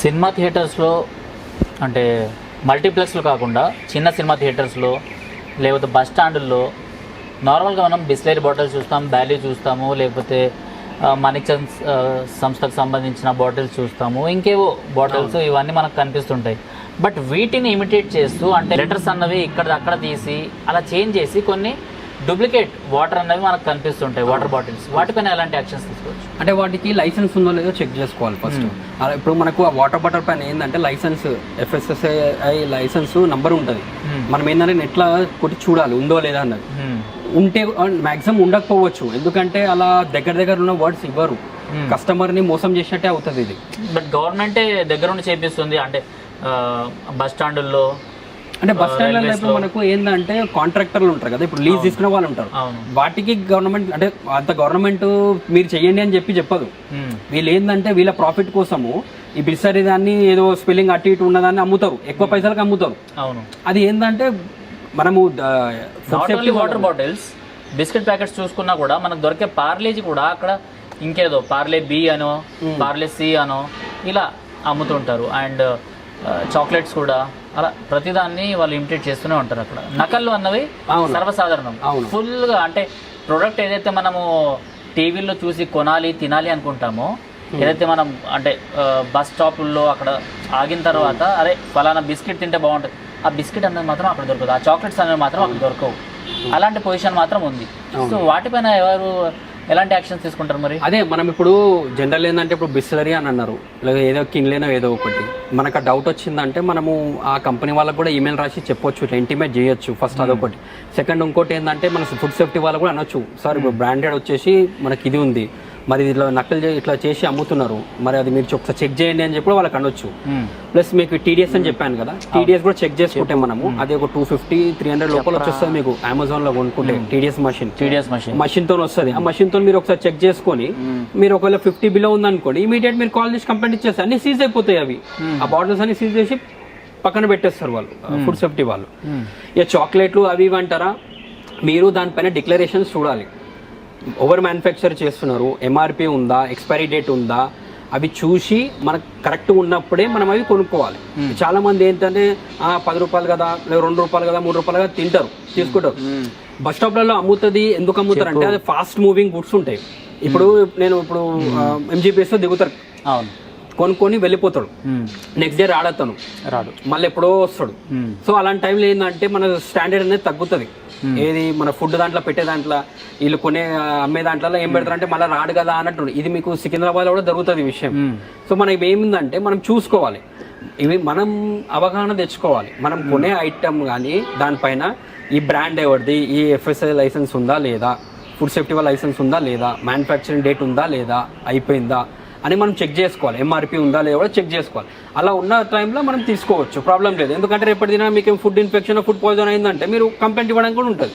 Cinema థియేటర్స్లో అంటే మల్టీప్లెక్స్లు కాకుండా చిన్న సినిమా థియేటర్స్లో లేకపోతే బస్ స్టాండుల్లో నార్మల్గా మనం బిస్లరీ బాటిల్స్ చూస్తాం బ్యాలీ చూస్తాము లేకపోతే మణిచంద్ సంస్థకు సంబంధించిన బాటిల్స్ చూస్తాము ఇంకేవో బాటిల్స్ ఇవన్నీ మనకు కనిపిస్తుంటాయి. బట్ వీటిని ఇమిటేట్ చేస్తూ అంటే లెటర్స్ అన్నవి ఇక్కడ అక్కడ తీసి అలా చేంజ్ చేసి కొన్ని డూప్లికేట్ వాటర్ అన్నవి మనకు కనిపిస్తుంటాయి వాటర్ బాటిల్స్. వాటిపైన ఎలాంటి యాక్షన్స్ తీసుకోవచ్చు? అంటే వాటికి లైసెన్స్ ఉందో లేదో చెక్ చేసుకోవాలి ఫస్ట్. అలా ఇప్పుడు మనకు ఆ వాటర్ బాటిల్ పైన ఏంటంటే లైసెన్స్ ఎఫ్ఎస్ఎస్ఐ లైసెన్స్ నంబర్ ఉంటుంది. మనం ఏంటంటే నెట్లో కొట్టి చూడాలి ఉందో లేదా అన్నది. ఉంటే మాక్సిమం ఉండకపోవచ్చు. ఎందుకంటే అలా దగ్గర దగ్గర ఉన్న వర్డ్స్ ఇవ్వరు. కస్టమర్ని మోసం చేసినట్టే అవుతుంది ఇది. బట్ గవర్నమెంటే దగ్గరుండి చేపిస్తుంది. అంటే బస్ స్టాండుల్లో అంటే బస్ స్టాండ్ ఇప్పుడు మనకు ఏంటంటే కాంట్రాక్టర్లు ఉంటారు కదా ఇప్పుడు లీజ్ తీసుకునే వాళ్ళు ఉంటారు. వాటికి గవర్నమెంట్ అంటే అంత గవర్నమెంట్ మీరు చెయ్యండి అని చెప్పి చెప్పదు. వీళ్ళు ఏంటంటే వీళ్ళ ప్రాఫిట్ కోసము ఈ బిస్సరీ దాన్ని ఏదో స్పెల్లింగ్ అటు ఇటు ఉన్నదాన్ని అమ్ముతారు. ఎక్కువ పైసలకు అమ్ముతారు. అవును. అది ఏంటంటే మనము వాటర్ బాటిల్స్ బిస్కెట్ ప్యాకెట్స్ చూసుకున్నా కూడా మనకు దొరికే పార్లేజీ కూడా అక్కడ ఇంకేదో పార్లే బి అనో పార్లే సి అనో ఇలా అమ్ముతుంటారు. అండ్ చాక్లెట్స్ కూడా. అలా ప్రతిదాన్ని వాళ్ళు ఇమిటేట్ చేస్తూనే ఉంటారు అక్కడ. నకళ్ళు అన్నవి. సర్వసాధారణం. ఫుల్గా అంటే ప్రోడక్ట్ ఏదైతే మనము టీవీలో చూసి కొనాలి తినాలి అనుకుంటామో ఏదైతే మనం అంటే బస్ స్టాపుల్లో అక్కడ ఆగిన తర్వాత అరే ఫలానా బిస్కెట్ తింటే బాగుంటుంది. ఆ బిస్కెట్ అనేది మాత్రం అక్కడ దొరకదు. ఆ చాక్లెట్స్ అనేవి మాత్రం అక్కడ దొరకవు. అలాంటి పొజిషన్ మాత్రం ఉంది. సో వాటిపైన ఎవరు ఎలాంటి యాక్షన్స్ తీసుకుంటారు మరి? అదే మనం ఇప్పుడు జనరల్ ఏంటంటే ఇప్పుడు బిస్లరీ అని అన్నారు. లేదా ఏదో కిన్లేనో ఏదో ఒకటి. మనకు ఆ డౌట్ వచ్చిందంటే మనము ఆ కంపెనీ వాళ్ళకి కూడా ఈమెయిల్ రాసి చెప్పొచ్చు ఇంటిమేట్ చేయొచ్చు ఫస్ట్ అదొకటి. సెకండ్ ఇంకోటి ఏంటంటే మన ఫుడ్ సేఫ్టీ వాళ్ళు కూడా అనొచ్చు. సార్ ఇప్పుడు బ్రాండెడ్ వచ్చేసి మనకి ఇది ఉంది. మరి ఇట్లా నకలు ఇట్లా చేసి అమ్ముతున్నారు. మరి అది మీరు ఒకసారి చెక్ చేయండి అని చెప్పి వాళ్ళకి అనొచ్చు. ప్లస్ మీకు టీడీఎస్ అని చెప్పాను కదా టీడీఎస్ కూడా చెక్ చేసుకుంటే మనము అది ఒక టూ ఫిఫ్టీ త్రీ హండ్రెడ్ లోపల వచ్చేస్తుంది మీకు అమెజాన్లో కొనుక్కుంటే టీడీఎస్ మషిన్ టీడీఎస్ మషిన్ మషిన్తో వస్తుంది. ఆ మషిన్తో మీరు ఒకసారి చెక్ చేసుకొని మీరు ఒకవేళ ఫిఫ్టీ బిలో ఉందనుకోండి ఇమీడియట్ మీరు కాల్ చేసి కంప్లైంట్ ఇచ్చేస్తారు అన్ని సీజ్ అయిపోతాయి అవి. ఆ బాటిల్స్ అన్ని సీజ్ చేసి పక్కన పెట్టేస్తారు వాళ్ళు ఫుడ్ సేఫ్టీ వాళ్ళు. ఇక చాక్లెట్లు అవి ఇవి అంటారా? మీరు దానిపైన డిక్లరేషన్స్ చూడాలి. ఓవర్ మ్యానుఫ్యాక్చర్ చేస్తున్నారు? ఎంఆర్పి ఉందా? ఎక్స్పైరీ డేట్ ఉందా? అవి చూసి మనకు కరెక్ట్ ఉన్నప్పుడే మనం అవి కొనుక్కోవాలి. చాలా మంది ఏంటంటే ఆ, పది రూపాయలు కదా లేదా రెండు రూపాయలు కదా మూడు రూపాయలు కదా తింటారు తీసుకుంటారు. బస్ స్టాప్లలో అమ్ముతుంది ఎందుకు అమ్ముతారు? అంటే అది ఫాస్ట్ మూవింగ్ గుడ్స్ ఉంటాయి. ఇప్పుడు నేను ఇప్పుడు ఎంజీపీఎస్లో దిగుతారు అవును. కొనుక్కొని వెళ్ళిపోతాడు. నెక్స్ట్ డే రాడతాను రాదు మళ్ళీ ఎప్పుడో వస్తాడు. సో అలాంటి టైంలో ఏంటంటే మన స్టాండర్డ్ అనేది తగ్గుతుంది. ఏది మన ఫుడ్ దాంట్లో పెట్టే దాంట్లో వీళ్ళు కొనే అమ్మే దాంట్లో ఏం పెడతారంటే మళ్ళీ రాడు కదా అన్నట్టు. ఇది మీకు సికింద్రాబాద్ కూడా జరుగుతుంది ఈ విషయం. సో మనకి ఏమిందంటే మనం చూసుకోవాలి. ఇవి మనం అవగాహన తెచ్చుకోవాలి. మనం కొనే ఐటమ్ కానీ దానిపైన ఈ బ్రాండ్ ఎవరిది ఈ ఎఫ్ఎస్ఐ లైసెన్స్ ఉందా లేదా ఫుడ్ సేఫ్టీ వాళ్ళ లైసెన్స్ ఉందా లేదా మ్యానుఫ్యాక్చరింగ్ డేట్ ఉందా లేదా అయిపోయిందా అని మనం చెక్ చేసుకోవాలి. ఎంఆర్పి ఉందా లేదా కూడా చెక్ చేసుకోవాలి. అలా ఉన్న టైంలో మనం తీసుకోవచ్చు. ప్రాబ్లం లేదు. ఎందుకంటే రేపటి దిన మీకు ఫుడ్ ఇన్ఫెక్షన్ ఫుడ్ పాయిజన్ అయిందంటే మీరు కంప్లైంట్ ఇవ్వడానికి కూడా ఉంటుంది.